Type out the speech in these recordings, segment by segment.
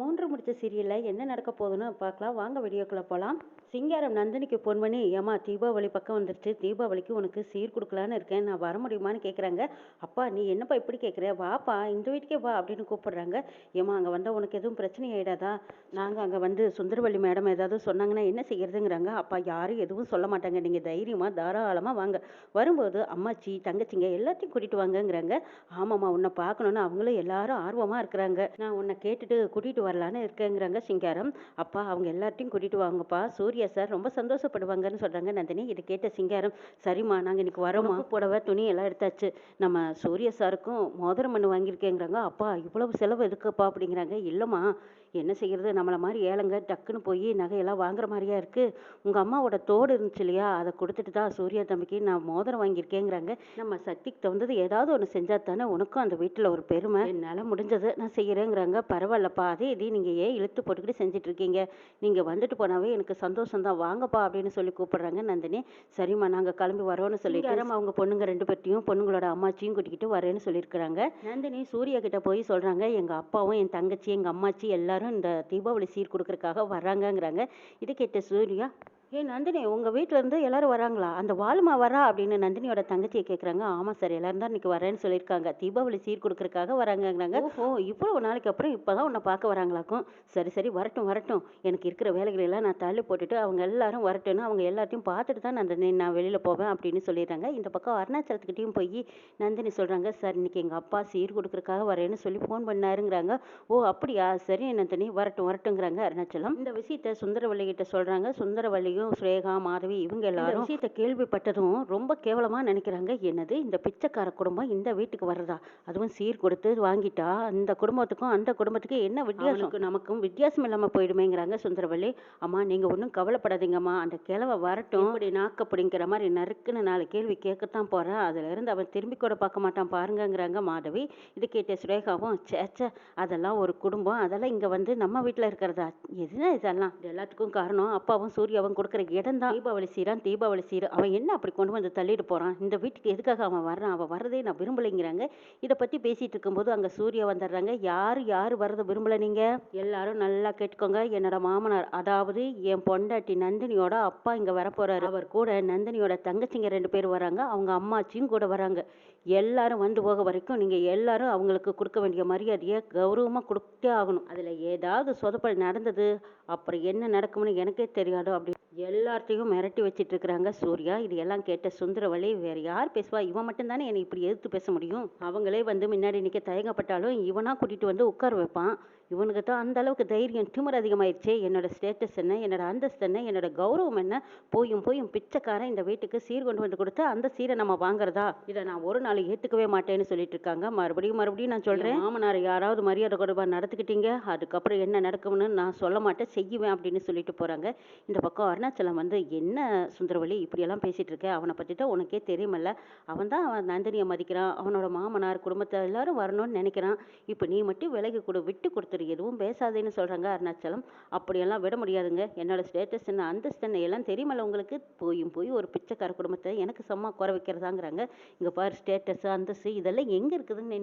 மூன்று முடிச்ச சீரியலில் என்ன நடக்க போகுதுன்னு பார்க்கலாம். வாங்க வீடியோக்குள்ளே போகலாம் சிங்காரம் நந்தினிக்கு ஃபோன் பண்ணி ஏம்மா தீபாவளி பக்கம் வந்துருச்சு. தீபாவளிக்கு உனக்கு சீர் கொடுக்கலான்னு இருக்கேன். நான் வர முடியுமான்னு கேட்குறாங்க அப்பா நீ என்னப்பா இப்படி கேட்குற வாப்பா இந்த வீட்டுக்கே வா அப்படின்னு கூப்பிடுறாங்க. ஏம்மா அங்கே வந்தால் உனக்கு எதுவும் பிரச்சனை ஆகிடாதா நாங்கள் அங்கே வந்து சுந்தரவள்ளி மேடம் ஏதாவது சொன்னாங்கன்னா என்ன செய்கிறதுங்கிறாங்க அப்பா யாரும் எதுவும் சொல்ல மாட்டாங்க. நீங்கள் தைரியமாக தாராளமாக வாங்க. வரும்போது அம்மாச்சி தங்கச்சிங்க எல்லாத்தையும் கூட்டிகிட்டு வாங்கங்கிறாங்க. ஆமாம்மா உன்னை பார்க்கணுன்னு அவங்களும் எல்லாரும் ஆர்வமாக இருக்கிறாங்க. நான் உன்னை கேட்டுட்டு கூட்டிகிட்டு வரலான்னு இருக்கேங்கிறாங்க சிங்காரம். அப்பா அவங்க எல்லாத்தையும் கூட்டிகிட்டு வாங்கப்பா. சூர்யா சார் ரொம்ப சந்தோஷப்படுவாங்கன்னு சொல்கிறாங்க நந்தினி. இதை கேட்ட சிங்காரம் சரிம்மா நாங்கள் இன்னைக்கு வரோமா புடவை துணி எல்லாம் எடுத்தாச்சு. நம்ம சூர்யா சாருக்கும் மோதிரம் பண்ணி வாங்கியிருக்கேங்கிறாங்க. அப்பா இவ்வளவு செலவு எதுக்குப்பா அப்படிங்கிறாங்க. இல்லைம்மா என்ன செய்யறது? நம்மளை மாதிரி ஏழைங்க டக்குன்னு போய் நகையெல்லாம் வாங்குற மாதிரியா இருக்கு. உங்க அம்மாவோட தோடு இருந்துச்சு இல்லையா? அதை கொடுத்துட்டு தான் சூர்யா தம்பிக்கு நான் மோதிரம் வாங்கியிருக்கேங்கிறாங்க. நம்ம சக்திக்கு தகுந்தது ஏதாவது ஒன்று செஞ்சா தானே உனக்கும் அந்த வீட்டில் ஒரு பெருமை. என்னால் முடிஞ்சது நான் செய்கிறேங்கிறாங்க பரவாயில்லப்பா. அதே இதே நீங்கள் ஏன் இழுத்து போட்டுக்கிட்டு செஞ்சுட்டு இருக்கீங்க? நீங்கள் வந்துட்டு போனாவே எனக்கு சந்தோஷம் தான். வாங்கப்பா அப்படின்னு சொல்லி கூப்பிடுறாங்க நந்தினி. சரிம்மா நாங்கள் கிளம்பி வரோம்னு சொல்லிட்டு அவங்க பொண்ணுங்க ரெண்டு பேர்த்தையும் பொண்ணுங்களோட அம்மாச்சியும் கூட்டிக்கிட்டு வரேன்னு சொல்லியிருக்கிறாங்க. நந்தினி சூர்யா கிட்ட போய் சொல்கிறாங்க எங்கள் அப்பாவும் என் தங்கச்சி எங்கள் அம்மாச்சி எல்லாரும் இந்த தீபாவளி சீர் கொடுக்கறதுக்காக வராங்கங்கிறாங்க இது கேட்ட சூர்யா ஏ நந்தினி உங்கள் இருந்து எல்லாரும் வராங்களா? அந்த வாலுமா வரா அப்படின்னு நந்தினியோட தங்கச்சியை கேட்குறாங்க ஆமாம் சார் எல்லாரும் தான் இன்னைக்கு வரேன்னு சொல்லியிருக்காங்க. தீபாவளி சீர் கொடுக்கறதுக்காக வராங்கங்கிறாங்க. ஓஹோ. இவ்வளவு நாளைக்கு அப்புறம் இப்போ தான் உன்னை பார்க்க வராங்களாக்கும். சரி சரி வரட்டும் வரட்டும். எனக்கு இருக்கிற வேலைகளை எல்லாம் நான் தள்ளி போட்டுட்டு அவங்க எல்லாரும் வரட்டும்னு அவங்க எல்லாத்தையும் பார்த்துட்டு தான் நந்தினி நான் வெளியில் போவேன் அப்படின்னு சொல்லிடுறாங்க. இந்த பக்கம் அருணாச்சலத்துக்கிட்டையும் போய் நந்தினி சொல்கிறாங்க சார் இன்னைக்கு எங்கள் அப்பா சீர் கொடுக்கறதுக்காக வரேன்னு சொல்லி ஃபோன் பண்ணாருங்கிறாங்க. ஓ அப்படியா? சரி நந்தினி வரட்டும் வரட்டுங்கிறாங்க அருணாச்சலம். இந்த விஷயத்த சுந்தரவள்ளி கிட்ட சொல்கிறாங்க சுந்தரவள்ளியும் ஸ்ரேகா மாதவி இவங்க எல்லாரும் விஷயத்த கேள்விப்பட்டதும் ரொம்ப கேவலமா நினைக்கிறாங்க. என்னது? இந்த பிச்சைக்கார குடும்பம் இந்த வீட்டுக்கு வர்றதா? அதுவும் சீர் கொடுத்து வாங்கிட்டா அந்த குடும்பத்துக்கும் அந்த குடும்பத்துக்கு என்ன வித்தியாசம்? நமக்கும் வித்தியாசம் இல்லாம போயிடுமேங்கிறாங்க சுந்தரவள்ளி. அம்மா நீங்க ஒன்றும் கவலைப்படாதீங்கம்மா. அந்த கிழவை வரட்டும். இப்படி நாக்க பிடிங்கிற மாதிரி நறுக்குன்னு நாலு கேள்வி கேட்கத்தான் போறேன் அதுல இருந்து அவன் திரும்பி கூட பார்க்க மாட்டான் பாருங்கங்கிறாங்க மாதவி. இது கேட்ட சுரேகாவும் சேச்சே அதெல்லாம் ஒரு குடும்பம். அதெல்லாம் இங்க வந்து நம்ம வீட்டுல இருக்கிறதா? எதுனா இதெல்லாம்? இது எல்லாத்துக்கும் காரணம். அப்பாவும் சூர்யாவும் கொடுக்குற இடம் தான். தீபாவளி சீரான் தீபாவளி சீர். அவன் என்ன அப்படி கொண்டு வந்து தள்ளிட்டு போகிறான் இந்த வீட்டுக்கு எதுக்காக அவன் வர்றான்? அவன் வர்றதே நான் விரும்பலைங்கிறாங்க. இதை பற்றி பேசிகிட்டு இருக்கும்போது அங்கே சூர்யா வந்துடுறாங்க. யார் யார் வர்றதை விரும்பல நீங்கள் எல்லாரும் நல்லா கேட்டுக்கோங்க. என்னோட மாமனார் அதாவது என் பொண்டாட்டி நந்தினியோட அப்பா இங்கே வரப்போகிறாரு அவர் கூட நந்தினியோட தங்கச்சிங்க ரெண்டு பேர் வராங்க. அவங்க அம்மாச்சியும் கூட வராங்க. எல்லாரும் வந்து போக வரைக்கும் நீங்கள் எல்லாரும் அவங்களுக்கு கொடுக்க வேண்டிய மரியாதையை கௌரவமாக கொடுத்தே ஆகணும். அதில் ஏதாவது சொதப்பல் நடந்தது அப்புறம் என்ன நடக்கும்னு எனக்கே தெரியாது. அப்படி எல்லாத்தையும் மிரட்டி வச்சிட்டு இருக்கிறாங்க சூர்யா. இது எல்லாம் கேட்ட சுந்தரவழி வேற யார் பேசுவா? இவன் மட்டும்தானே என்னை இப்படி எதிர்த்து பேச முடியும்? அவங்களே வந்து முன்னாடி நிற்க தயங்கப்பட்டாலும் இவனா கூட்டிட்டு வந்து உட்கார வைப்பான். இவனுக்கு தான் அந்த அளவுக்கு தைரியம் டியூமர் அதிகமாயிருச்சு என்னோட ஸ்டேட்டஸ் என்ன என்னோட அந்தஸ்து என்ன என்னோட கௌரவம் என்ன? போயும் போயும் பிச்சைக்காரன் இந்த வீட்டுக்கு சீர் கொண்டு வந்து கொடுத்தா அந்த சீரை நம்ம வாங்குறதா? இதை நான் ஒரு நாள் ஏத்துக்கவே மாட்டேன்னு சொல்லிட்டு இருக்காங்க மறுபடியும் மறுபடியும் நான் சொல்றேன். மாமனார் யாராவது மரியாதை கொடுப்பா நடத்துக்கிட்டீங்க. அதுக்கப்புறம் என்ன நடக்கும்னு நான் சொல்ல மாட்டேன். செய்வேன் அப்படின்னு சொல்லிட்டு போறாங்க. இந்த பக்கம் அருணாச்சலம் வந்து என்ன சுந்தரவள்ளி இப்படியெல்லாம் பேசிட்டு இருக்க? அவனை பத்தி தான் உனக்கே தெரியுமல்ல. அவன் தான் அவன் நந்தினியை மதிக்கிறான். அவனோட மாமனார் குடும்பத்தை எல்லாரும் வரணும்னு நினைக்கிறான். இப்போ நீ மட்டும் விலகி கொடு விட்டு கொடுத்துரு. எதுவும் பேசாதேன்னு சொல்கிறாங்க அருணாச்சலம். அப்படியெல்லாம் விட முடியாதுங்க. என்னோட ஸ்டேட்டஸ் என்ன அந்தஸ்து என்ன எல்லாம் தெரியுமல்ல உங்களுக்கு? போயும் போய் ஒரு பிச்சைக்கார குடும்பத்தை எனக்கு சும்மா குறை வைக்கிறதாங்கிறாங்க. இங்கே பாரு ஸ்டேட்டஸ் அந்தஸ்து இதெல்லாம் எங்கே இருக்குதுன்னு நீ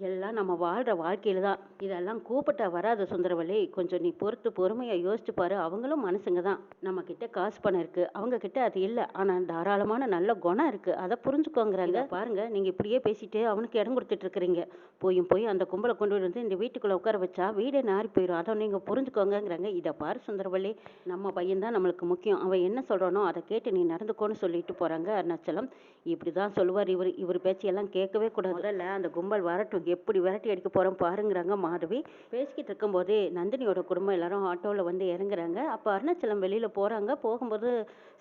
எல்லாம் நம்ம வாழ்கிற வாழ்க்கையில தான். இதெல்லாம் கூப்பிட்டா வராது சுந்தரவள்ளி. கொஞ்சம் நீ பொறுத்து பொறுமையாக யோசிச்சு பாரு. அவங்களும் மனுஷங்க தான். நம்ம கிட்ட காசு பணம் இருக்கு. அவங்க கிட்ட அது இல்லை. ஆனால் தாராளமான நல்ல குணம் இருக்கு. அதை புரிஞ்சுக்கோங்கிறாங்க. பாருங்க. நீங்க இப்படியே பேசிட்டு அவனுக்கு இடம் கொடுத்துட்டு இருக்கிறீங்க. போயும் போய் அந்த கும்பலை கொண்டு வந்து இந்த வீட்டுக்குள்ள உட்கார வச்சா வீடே நாரி போயிடும் அதை நீங்க புரிஞ்சுக்கோங்கங்கிறாங்க. இதை பாரு சுந்தரவள்ளி. நம்ம பையன் தான் நம்மளுக்கு முக்கியம். அவன் என்ன சொல்றானோ அதை கேட்டு நீ நடந்துக்கோன்னு சொல்லிட்டு போறாங்க அருணாச்சலம். இப்படிதான் சொல்லுவார் இவர். இவர் பேச்சையெல்லாம் கேட்கவே கூடாது. முதல்ல அந்த கும்பல் வரட்டும். எப்படி விரட்டி அடிக்க போகிறோம் பாருங்கிறாங்க மாதவி. பேசிக்கிட்டு இருக்கும்போதே நந்தினியோட குடும்பம் எல்லாரும் ஆட்டோவில் வந்து இறங்குறாங்க. அப்போ அருணாச்சலம் வெளியில் போகிறாங்க போகும்போது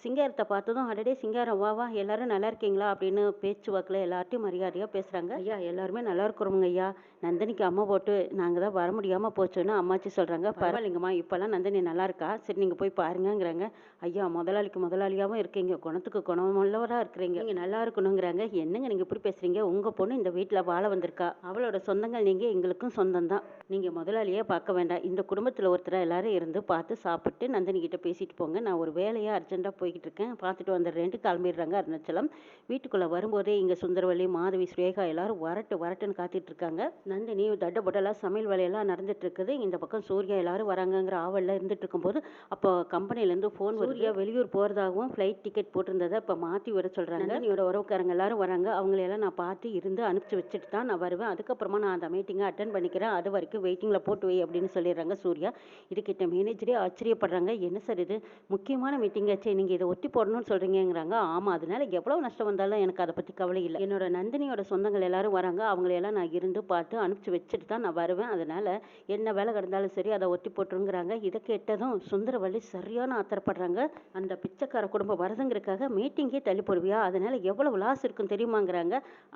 சிங்காரத்தை பார்த்ததும் அடடே சிங்காரம் வா வா எல்லாரும் நல்லா இருக்கீங்களா அப்படின்னு பேச்சுவாக்கில் எல்லார்ட்டையும் மரியாதையாக பேசுகிறாங்க ஐயா எல்லாருமே நல்லா இருக்கிறவங்க ஐயா. நந்தினிக்கு அம்மா போட்டு நாங்கள் தான் வர முடியாம போச்சோன்னு அம்மாச்சி சொல்றாங்க. பரவாயில்லைங்கம்மா இப்போல்லாம் நந்தினி நல்லா இருக்கா? சரி நீங்க போய் பாருங்கங்கிறாங்க. ஐயா முதலாளிக்கு முதலாளியாவும் இருக்கீங்க. குணத்துக்கு குணமுள்ளவரா இருக்கிறீங்க. நீங்க நல்லா இருக்கணுங்கிறாங்க. என்னங்க நீங்க இப்படி பேசுறீங்க? உங்க பொண்ணு இந்த வீட்டில் வாழ வந்திருக்கா? அவளோட சொந்தங்கள் நீங்க எங்களுக்கும் சொந்தம் தான். நீங்க முதலாளியே பார்க்க வேண்டாம். இந்த குடும்பத்துல ஒருத்தரா எல்லாரும் இருந்து பார்த்து சாப்பிட்டு நந்தினி கிட்ட பேசிட்டு போங்க. நான் ஒரு வேலையா அர்ஜென்ட்டா போய்கிட்டு இருக்கேன். பார்த்துட்டு வந்துடுறேன்ட்டு கிளம்பிடுறாங்க அருணாச்சலம். வீட்டுக்குள்ள வரும்போதே இங்க சுந்தரவள்ளி மாதவி சுரேகா எல்லாரும் வரட்டு வரட்டுன்னு காத்துட்டு இருக்காங்க. நந்தினி தட்ட பொட்டலாக சமையல் வேலையெல்லாம் நடந்துட்டு இருக்குது இந்த பக்கம் சூர்யா எல்லாரும் வராங்கங்கிற ஆவலில் இருந்துட்டு இருக்கும்போது அப்போ கம்பெனிலேருந்து ஃபோன் சூர்யா வெளியூர் போகிறதாகவும் ஃப்ளைட் டிக்கெட் போட்டிருந்ததை இப்போ மாற்றி விட சொல்கிறாங்க நந்தினியோட உறவுக்காரங்க எல்லாரும் வராங்க. அவங்களையெல்லாம் நான் பார்த்து இருந்து அனுப்பிச்சி வச்சுட்டு தான் நான் வருவேன். அதுக்கப்புறமா நான் அந்த மீட்டிங்கை அட்டன் பண்ணிக்கிறேன். அது வரைக்கும் வெயிட்டிங்கில் போட்டு வை அப்படின்னு சொல்லிடுறாங்க சூர்யா. இதுக்கிட்ட மேனேஜரே ஆச்சரியப்படுறாங்க. என்ன சார் இது? முக்கியமான மீட்டிங் ஆச்சு. நீங்கள் இதை ஒட்டி போடணும்னு சொல்கிறீங்கிறாங்க ஆமாம் அதனால எவ்வளோ நஷ்டம் வந்தாலும் எனக்கு அதை பற்றி கவலை இல்லை. என்னோட நந்தினியோட சொந்தங்கள் எல்லாரும் வராங்க. அவங்களையெல்லாம் நான் இருந்து பார்த்து அனுப்பிச்சி வச்சுட்டு தான் நான் வருவேன். அதனால என்ன வேலை கிடந்தாலும் சரி அதை ஒட்டி போட்டுருங்கிறாங்க. இதை கேட்டதும் சுந்தரவள்ளி சரியான ஆத்திரப்படுறாங்க. அந்த பிச்சைக்கார குடும்பம் வரதுங்கிறதுக்காக மீட்டிங்கே தள்ளி போடுவியா? அதனால எவ்வளவு லாஸ் இருக்கும் தெரியுமாங்கிறாங்க.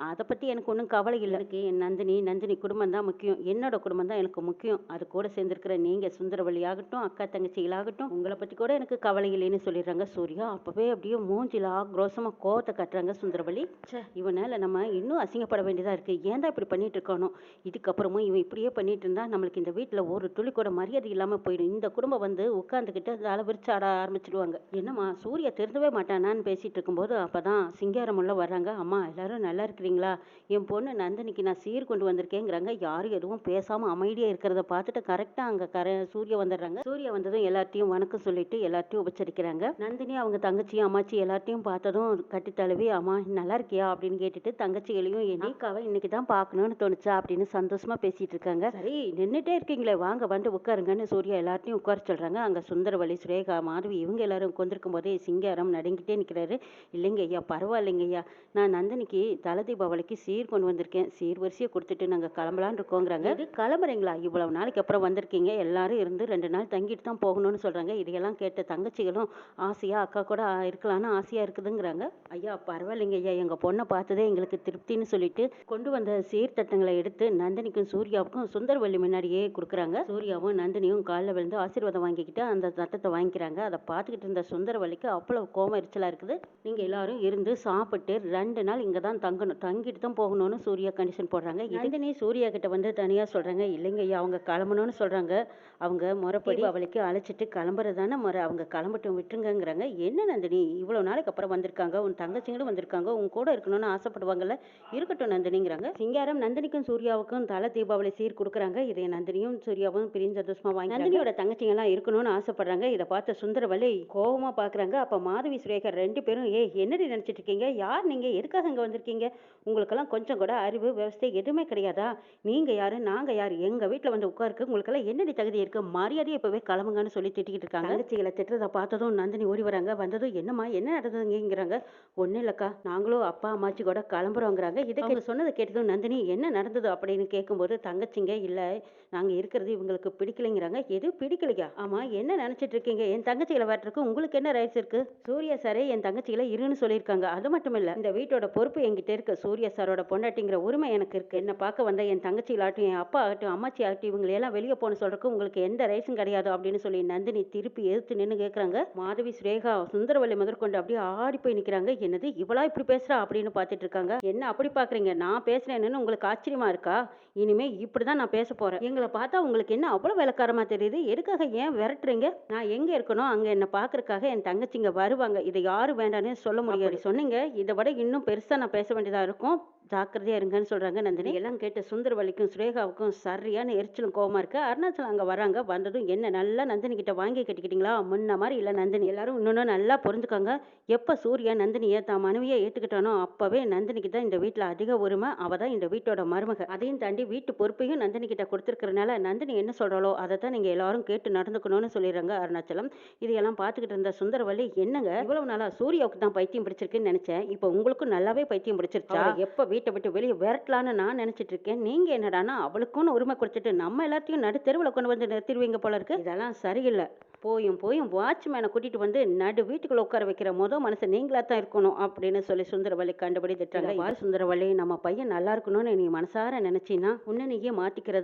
அதை பற்றி எனக்கு ஒன்றும் கவலை இல்லை. எனக்கு என் நந்தினி நந்தினி குடும்பம் தான் முக்கியம். என்னோட குடும்பம் தான் எனக்கு முக்கியம். அது கூட சேர்ந்துருக்கிற நீங்கள் சுந்தரவள்ளி ஆகட்டும் அக்கா தங்கச்சிகளாகட்டும் உங்களை பற்றி கூட எனக்கு கவலை இல்லைன்னு சொல்லிடுறாங்க. சூர்யா அப்போவே அப்படியே மூஞ்சில ஆக்ரோஷமாக கோவத்தை கட்டுறாங்க சுந்தரவள்ளி. ச்சே. இவனால நம்ம இன்னும் அசிங்கப்பட வேண்டியதாக இருக்குது ஏன் தான் இப்படி பண்ணிட்டு இருக்கானோ? இதுக்கப்புறமும் இவன் இப்படியே பண்ணிட்டு இருந்தா நம்மளுக்கு இந்த வீட்டில் ஒரு துளி கூட மரியாதை இல்லாமல் போயிடும். இந்த குடும்பம் வந்து உட்காந்துக்கிட்டு தலை விரிச்சு ஆட ஆரம்பிச்சிடுவாங்க. என்னம்மா சூர்யா திருந்தவே மாட்டானான்னு பேசிட்டு இருக்கும்போது அப்பதான் சிங்காரமுள்ள வர்றாங்க. அம்மா எல்லாரும் நல்லா இருக்கிறீங்களா? என் பொண்ணு நந்தினிக்கு நான் சீர் கொண்டு வந்திருக்கேங்கிறாங்க. யாரும் எதுவும் பேசாம அமைதியா இருக்கிறத பார்த்துட்டு கரெக்டா அங்க கர சூர்யா வந்துடுறாங்க. சூர்யா வந்ததும் எல்லாத்தையும் வணக்கம் சொல்லிட்டு எல்லாத்தையும் உபச்சரிக்கிறாங்க. நந்தினி அவங்க தங்கச்சியும் அம்மாச்சி எல்லாத்தையும் பார்த்ததும் கட்டி தழுவி அம்மா நல்லா இருக்கியா? அப்படின்னு கேட்டுட்டு தங்கச்சிகளையும் என் அக்காவை இன்னைக்கு தான் பார்க்கணும்னு தோணுச்சா? அப்படின்னு சந்தோஷமா பேசிட்டு இருக்காங்க. சரி. நின்றுட்டே இருக்கீங்களே வாங்க வந்து உட்காருங்கன்னு சூர்யா எல்லார்ட்டையும் உட்கார சொல்றாங்க. அங்க சுந்தரவள்ளி சுரேகா மாதவி இவங்க எல்லாரும் உட்காந்துருக்கும் போதே சிங்காரம் நடுங்கிட்டே நிக்கிறாரு. இல்லைங்க ஐயா பரவாயில்லைங்க ஐயா. நான் நந்தினிக்கு தலை தீபாவளிக்கு சீர் கொண்டு வந்திருக்கேன். சீர் வரிசையை கொடுத்துட்டு நாங்கள் கிளம்பலான்னு இருக்கோங்கிறாங்க. இது கிளம்புறீங்களா? இவ்வளவு நாளைக்கு அப்புறம் வந்திருக்கீங்க. எல்லாரும் இருந்து ரெண்டு நாள் தங்கிட்டு தான் போகணும்னு சொல்றாங்க. இதையெல்லாம் கேட்ட தங்கச்சிகளும் ஆசையா அக்கா கூட இருக்கலாம்னு ஆசையா இருக்குதுங்கிறாங்க. ஐயா பரவாயில்லைங்க ஐயா. எங்க பொண்ணை பார்த்ததே எங்களுக்கு திருப்தின்னு சொல்லிட்டு கொண்டு வந்த சீர்தட்டங்களை எடுத்து நந்தினிக்கும் சூர்யாவுக்கும் சுந்தரவள்ளி முன்னாடியே கொடுக்குறாங்க. சூர்யாவும் நந்தினியும் காலில் விழுந்து ஆசீர்வாதம் வாங்கிக்கிட்டு அந்த தட்டத்தை வாங்கிக்கிறாங்க. அதை பார்த்துக்கிட்டு இருந்த சுந்தரவள்ளிக்கு அவ்வளவு கோம எரிச்சலா இருக்குது. நீங்க எல்லாரும் இருந்து சாப்பிட்டு ரெண்டு நாள் இங்க தான் தங்கணும். தங்கிட்டு தான் போகணும்னு சூர்யா கண்டிஷன் போடுறாங்க. நந்தினி சூர்யா கிட்ட வந்து தனியா சொல்றாங்க. இல்லைங்க ஐயா அவங்க கிளம்பணும்னு சொல்றாங்க. அவங்க முறைப்படி அவளுக்கு அழைச்சிட்டு கிளம்புறது தானே முறை. அவங்க கிளம்பட்டும் விட்டுருங்கங்கிறாங்க. என்ன நந்தினி? இவ்வளவு நாளைக்கு அப்புறம் வந்திருக்காங்க. உன் தங்கச்சிங்களும் வந்திருக்காங்க. உன் கூட இருக்கணும்னு ஆசைப்படுவாங்கல்ல. இருக்கட்டும் நந்தினிங்கிறாங்க. சிங்காரம் நந்தினிக்கும் சூர்யாவுக்கும் தலை தீபாவளி சீர் கொடுக்குறாங்க. இதை நந்தினியும் சூர்யாவும் பிரிஞ்சு சந்தோஷமா வாங்கி நந்தினியோட தங்கச்சிங்க எல்லாம் இருக்கணும்னு ஆசைப்படுறாங்க. இதை பார்த்த சுந்தரவல்லி கோவமா பாக்குறாங்க அப்ப மாதவி சுரேகர் ரெண்டு பேரும் ஏய் என்னடி நினைச்சிட்டு இருக்கீங்க? யார் நீங்க? எதுக்காக இங்க வந்திருக்கீங்க? உங்களுக்கெல்லாம் கொஞ்சம் கூட அறிவு விவசாய எதுவுமே கிடையாதா? நீங்க யாரு? நாங்க யாரு? எங்க வீட்டுல வந்து உட்காருக்கு உங்களுக்கெல்லாம் என்னடி தகுதி இருக்கு? மரியாதையை இப்பவே கிளம்புங்கன்னு சொல்லி திட்டிக்கிட்டு இருக்காங்க. தங்கச்சிகளை திட்டுறதை பார்த்ததும் நந்தினி ஓடி வராங்க. வந்ததும் என்னம்மா என்ன நடந்ததுங்கிறாங்க ஒன்றும் இல்லைக்கா. நாங்களும் அப்பா அம்மாச்சி கூட கிளம்புறோங்கிறாங்க. இதை சொன்னதை கேட்டதும் நந்தினி என்ன நடந்தது? அப்படின்னு அப்படின்னு கேட்கும்போது தங்கச்சிங்க இல்லை நாங்கள் இருக்கிறது இவங்களுக்கு பிடிக்கலைங்கிறாங்க. எது பிடிக்கலையா? ஆமாம் என்ன நினச்சிட்டு இருக்கீங்க? என் தங்கச்சிகளை வரட்டுருக்கு உங்களுக்கு என்ன ரைட்ஸ் இருக்கு? சூர்யா சாரே என் தங்கச்சிகளை இருன்னு சொல்லியிருக்காங்க. அது மட்டும் இல்லை இந்த வீட்டோட பொறுப்பு என்கிட்ட இருக்கு. சூர்யா சாரோட பொண்டாட்டிங்கிற உரிமை எனக்கு இருக்கு. என்ன பார்க்க வந்த என் தங்கச்சிகளாகட்டும் என் அப்பா ஆகட்டும் அம்மாச்சி ஆகட்டும் இவங்களையெல்லாம் வெளியே போன சொல்றதுக்கு உங்களுக்கு எந்த ரைட்ஸும் கிடையாது அப்படின்னு சொல்லி நந்தினி திருப்பி எதிர்த்து நின்று கேட்குறாங்க மாதவி சுரேகா சுந்தரவல்லி முதற்கொண்டு அப்படியே ஆடி போய் நிற்கிறாங்க என்னது இவளா இப்படி பேசுறா? அப்படின்னு பார்த்துட்டு இருக்காங்க. என்ன அப்படி பார்க்குறீங்க? நான் பேசுறேன்னு உங்களுக்கு ஆச்சரியமா இருக்கா? இனிமே இப்படிதான் நான் பேச போறேன். எங்களை பார்த்தா உங்களுக்கு என்ன அவ்வளவு விளக்காரமா தெரியுது? எதுக்காக ஏன் விரட்டுறீங்க? நான் எங்க இருக்கணும்? அங்க என்ன பாக்குறதுக்காக என் தங்கச்சிங்க வருவாங்க. இதை யாரும் வேண்டாம்னு சொல்ல முடியாது. சொன்னீங்க. இதை விட இன்னும் பெருசா நான் பேச வேண்டியதா இருக்கும். ஜாக்கிரதையா இருங்கன்னு சொல்றாங்க நந்தினி. எல்லாம் கேட்ட சுந்தரவல்லிக்கும் சுரேகாவுக்கும் சரியான எரிச்சலும் கோவமா இருக்கு. அருணாச்சலம் அங்க வராங்க. வந்ததும் என்ன நல்லா நந்தினி கிட்ட வாங்கி கட்டிக்கிட்டீங்களா? முன்ன மாதிரி இல்ல நந்தினி. எல்லாரும் இன்னொன்னு நல்லா புரிஞ்சுக்கோங்க. எப்ப சூர்யா நந்தினியை தான் மனைவியை ஏத்துக்கிட்டானோ அப்பவே நந்தினிக்கு தான் இந்த வீட்டுல அதிக உரிமை. அவ தான் இந்த வீட்டோட மருமக. அதையும் தாண்டி வீட்டு பொறுப்பையும் நந்தினி கிட்ட கொடுத்துருக்கறனால நந்தினி என்ன சொல்றாளோ அதை தான் நீங்க எல்லாரும் கேட்டு நடந்துக்கணும்னு சொல்லிடுறாங்க அருணாச்சலம். இதையெல்லாம் பார்த்துக்கிட்டு இருந்த சுந்தரவல்லி என்னங்க? இவ்வளவு நாளா சூர்யாவுக்கு தான் பைத்தியம் பிடிச்சிருக்குன்னு நினைச்சேன். இப்போ உங்களுக்கும் நல்லாவே பைத்தியம் பிடிச்சிருச்சா? எப்ப வீட்டை விட்டு வெளியே விரட்டலான்னு நான் நினைச்சிட்டு இருக்கேன் நீங்க என்னடானா அவளுக்குன்னு உரிமை கொடுத்துட்டு நம்ம எல்லாத்தையும் நடு தெருவில் கொண்டு வந்து நிறுத்திடுவீங்க போல இருக்கு. இதெல்லாம் சரியில்லை. போயும் போயும் வாட்ச்மேனை கூட்டிட்டு வந்து நடு வீட்டுக்குள்ள உட்கார வைக்கிற முத மனுஷன் நீங்களா தான் இருக்கணும் அப்படின்னு சொல்லி சுந்தரவல்லி கண்டுபிடி திட்டாங்க பாரு சுந்தரவல்லி நம்ம பையன் நல்லா இருக்கணும்னு நீ மனசார நினைச்சீன்னா உன்னை நீயே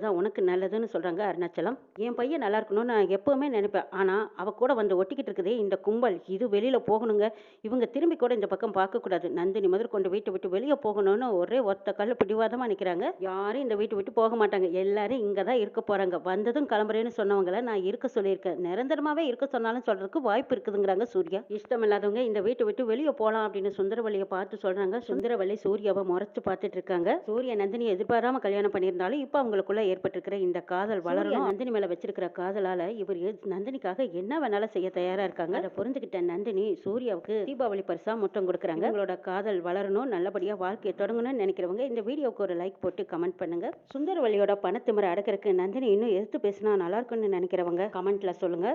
தான் உனக்கு நல்லதுன்னு சொல்றாங்க அருணாச்சலம். என் பையன் நல்லா இருக்கணும்னு நான் எப்பவுமே நினைப்பேன். ஆனா அவ கூட வந்து ஒட்டிக்கிட்டு இருக்குதே இந்த கும்பல் இது வெளியில போகணுங்க. இவங்க திரும்பி கூட இந்த பக்கம் பார்க்க கூடாது. நந்தினி முதல் கொண்டு வீட்டை விட்டு வெளியே போகணும்னு ஒரே ஒத்த கல்லு பிடிவாதமா நிக்கிறாங்க. யாரும் இந்த வீட்டை விட்டு போக மாட்டாங்க. எல்லாரும் இங்க தான் இருக்க போறாங்க. வந்ததும் கிளம்புறேன்னு சொன்னவங்கள நான் இருக்க சொல்லியிருக்கேன். நிரந்தரமா சந்தோஷமாவே இருக்க சொன்னாலும் சொல்றதுக்கு வாய்ப்பு இருக்குதுங்கிறாங்க சூர்யா. இஷ்டம் இல்லாதவங்க இந்த வீட்டை விட்டு வெளியே போலாம் அப்படின்னு சுந்தரவல்லியை பார்த்து சொல்றாங்க. சுந்தரவல்லி சூர்யாவை முறைச்சு பார்த்துட்டு இருக்காங்க. சூர்யா நந்தினி எதிர்பாராம கல்யாணம் பண்ணியிருந்தாலும் இப்போ அவங்களுக்குள்ள ஏற்பட்டிருக்கிற இந்த காதல் வளரணும் நந்தினி மேல வச்சிருக்கிற காதலால இவர் நந்தினிக்காக என்ன வேணாலும் செய்ய தயாரா இருக்காங்க. அதை புரிஞ்சுக்கிட்ட நந்தினி சூர்யாவுக்கு தீபாவளி பரிசா முத்தம் கொடுக்குறாங்க. உங்களோட காதல் வளரணும் நல்லபடியா வாழ்க்கையை தொடங்கணும்னு நினைக்கிறவங்க இந்த வீடியோவுக்கு ஒரு லைக் போட்டு கமெண்ட் பண்ணுங்க. சுந்தரவல்லியோட பணத்திமுறை அடக்கிறதுக்கு நந்தினி இன்னும் எதிர்த்து பேசினா நல்லா இருக்கும்னு நினைக்கிறவங்க கமெண்ட்ல சொல்லுங்க.